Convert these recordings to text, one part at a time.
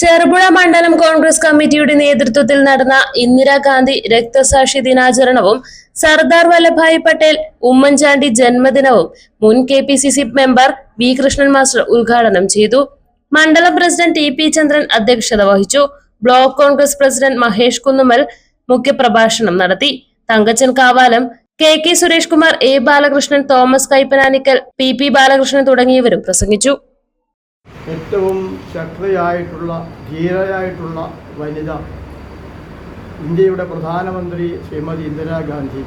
ചെറുപുഴ മണ്ഡലം കോൺഗ്രസ് കമ്മിറ്റിയുടെ നേതൃത്വത്തിൽ നടന്ന ഇന്ദിരാഗാന്ധി രക്തസാക്ഷി ദിനാചരണവും സർദാർ വല്ലഭായ് പട്ടേൽ ഉമ്മൻചാണ്ടി ജന്മദിനവും മുൻ K P C C member V Krishnan master ഉദ്ഘാടനം ചെയ്തു. മണ്ഡലം പ്രസിഡന്റ് ടി പി ചന്ദ്രൻ അധ്യക്ഷത വഹിച്ചു. Block Congress president Mahesh Kunnumal മുഖ്യപ്രഭാഷണം നടത്തി. Thankachan Kavalam K K Suresh Kumar A Balakrishnan Thomas Kaippananickal P P Balakrishnan തുടങ്ങിയവരും പ്രസംഗിച്ചു. ഏറ്റവും ശക്തയായിട്ടുള്ള ധീരയായിട്ടുള്ള വനിത ഇന്ത്യയുടെ പ്രധാനമന്ത്രി ശ്രീമതി ഇന്ദിരാഗാന്ധി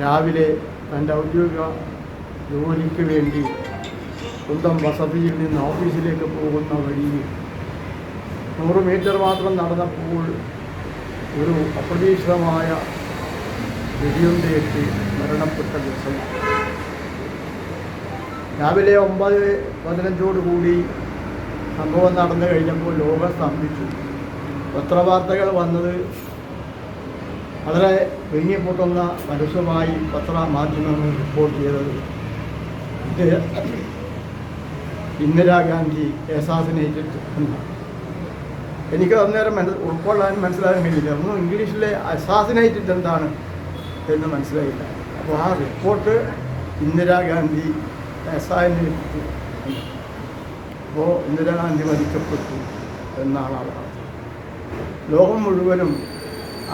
രാവിലെ തന്റെ ഔദ്യോഗിക ജോലിക്ക് വേണ്ടി സ്വന്തം വസതിയിൽ നിന്ന് ഓഫീസിലേക്ക് പോകുന്ന വഴിയിൽ നൂറ് മീറ്റർ മാത്രം നടന്നപ്പോൾ ഒരു അപ്രതീക്ഷിതമായ വെടിയുണ്ടേറ്റ് മരണപ്പെട്ട ദിവസം. രാവിലെ ഒമ്പത് പതിനഞ്ചോട് കൂടി സംഭവം നടന്നു കഴിഞ്ഞപ്പോൾ ലോകം സ്തംഭിച്ചു. പത്രവാർത്തകൾ വന്നത് വളരെ വിങ്ങിപ്പൊട്ടുന്ന പരസ്യമായി പത്രമാധ്യമങ്ങൾ റിപ്പോർട്ട് ചെയ്തത് ഇന്ദിരാഗാന്ധി അസാസിനേറ്റഡ് എന്നാണ്. എനിക്ക് അന്നേരം മനസ്സ് ഉൾക്കൊള്ളാൻ മനസ്സിലാകാൻ കഴിഞ്ഞില്ല ഒന്നും ഇംഗ്ലീഷിലെ അസാസിനേറ്റഡ് എന്താണ് എന്ന് മനസ്സിലായില്ല. അപ്പോൾ ആ റിപ്പോർട്ട് ഇന്ദിരാഗാന്ധി അസാസിനേറ്റഡ് അപ്പോൾ ഇന്ദിരാഗാന്ധി വധിക്കപ്പെട്ടു എന്നാണ് അർത്ഥം ലോകം മുഴുവനും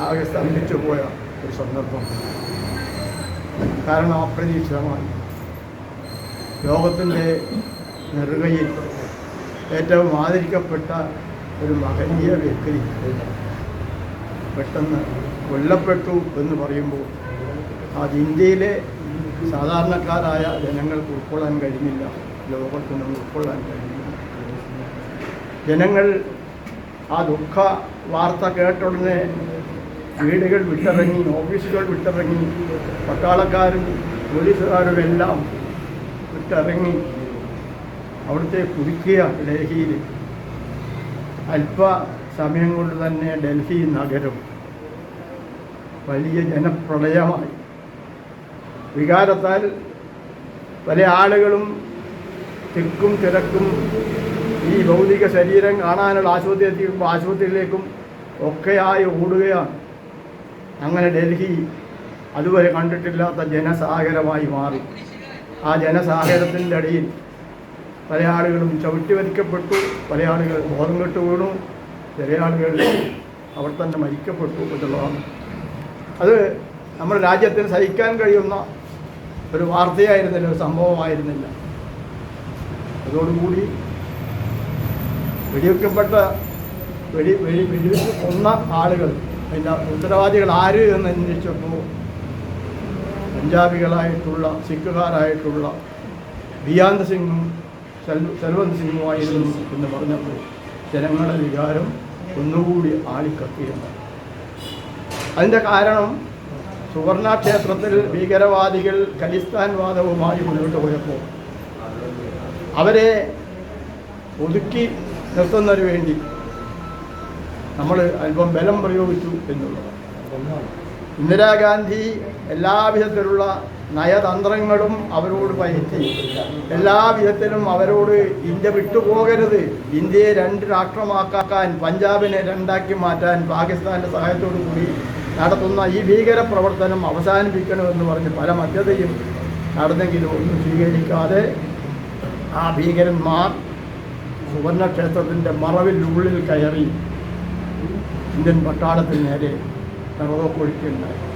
ആകെ സ്തംഭിച്ചു പോയ ഒരു സന്ദർഭം കാരണം അപ്രതീക്ഷിതമായി ലോകത്തിന്റെ നെറുകയിൽ ഏറ്റവും ആദരിക്കപ്പെട്ട ഒരു മഹനീയ വ്യക്തി പെട്ടെന്ന് കൊല്ലപ്പെട്ടു എന്ന് പറയുമ്പോൾ അത് ഇന്ത്യയിലെ സാധാരണക്കാരായ ജനങ്ങൾക്ക് ഉൾക്കൊള്ളാൻ കഴിഞ്ഞില്ല. ലോകത്തിനും ഉൾക്കൊള്ളാൻ കഴിഞ്ഞില്ല. ജനങ്ങൾ ആ ദുഃഖ വാർത്ത കേട്ടുടനെ വീടുകൾ വിട്ടിറങ്ങി ഓഫീസുകൾ വിട്ടിറങ്ങി പട്ടാളക്കാരും പോലീസുകാരും എല്ലാം വിട്ടിറങ്ങി അവിടുത്തെ കുതിക്കുക ഡൽഹിയിൽ അല്പ സമയം കൊണ്ട് തന്നെ ഡൽഹി നഗരം വലിയ ജനപ്രളയമായി. വികാരത്താൽ പല ആളുകളും തിക്കും തിരക്കും ഈ ഭൗതിക ശരീരം കാണാനുള്ള ആശുപത്രി ആശുപത്രിയിലേക്കും ഒക്കെയായി ഓടുകയാണ്. അങ്ങനെ ഡൽഹി അതുവരെ കണ്ടിട്ടില്ലാത്ത ജനസാഗരമായി മാറി. ആ ജനസാഗരത്തിന്റെ അടിയിൽ പല ആളുകളും ചവിട്ടി വരിക്കപ്പെട്ടു പല ആളുകൾ ബോധം കെട്ട് വീണു ചില ആളുകൾ അവർ തന്നെ മരിക്കപ്പെട്ടു എന്നുള്ളതാണ്. അത് നമ്മുടെ രാജ്യത്തിന് സഹിക്കാൻ കഴിയുന്ന ഒരു വാർത്തയായിരുന്നില്ല ഒരു സംഭവമായിരുന്നില്ല. അതോടുകൂടി വെടിവെക്കപ്പെട്ട വെടി വെടി വെടിവെച്ച് കൊന്ന ആളുകൾ അതിന്റെ ഉത്തരവാദികൾ ആര് എന്ന് അന്വേഷിച്ചപ്പോൾ പഞ്ചാബികളായിട്ടുള്ള സിഖുകാരായിട്ടുള്ള ബിയാന്ത് സിംഗും സെൽ- സെൽവന്ത് സിംഗുമായിരുന്നു എന്ന് പറഞ്ഞപ്പോൾ ജനങ്ങളുടെ വികാരം ഒന്നുകൂടി ആളിക്കത്തിയുണ്ട് അതിന്റെ കാരണം സുവർണ ക്ഷേത്രത്തിൽ ഭീകരവാദികൾ ഖലിസ്ഥാൻ വാദവുമായി മുന്നോട്ട് പോയപ്പോൾ അവരെ ഒതുക്കി നിർത്തുന്നതിന് വേണ്ടി നമ്മൾ അല്പം ബലം പ്രയോഗിച്ചു എന്നുള്ളത്. ഇന്ദിരാഗാന്ധി എല്ലാവിധത്തിലുള്ള നയതന്ത്രങ്ങളും അവരോട് പയറ്റി എല്ലാവിധത്തിലും അവരോട് ഇന്ത്യ വിട്ടുപോകരുത് ഇന്ത്യയെ രണ്ട് രാഷ്ട്രമാക്കാൻ പഞ്ചാബിനെ രണ്ടാക്കി മാറ്റാൻ പാകിസ്ഥാന്റെ സഹായത്തോടു കൂടി നടത്തുന്ന ഈ ഭീകര പ്രവർത്തനം അവസാനിപ്പിക്കണമെന്ന് പറഞ്ഞ് പല മധ്യതയും നടന്നെങ്കിലും ഒന്നും സ്വീകരിക്കാതെ ആ ഭീകരന്മാർ സുവർണക്ഷേത്രത്തിന്റെ മറവിൽ ഉള്ളിൽ കയറി ഇന്ത്യൻ പട്ടാളത്തിന് നേരെ നിറവൊക്കൊഴുക്കുണ്ടായി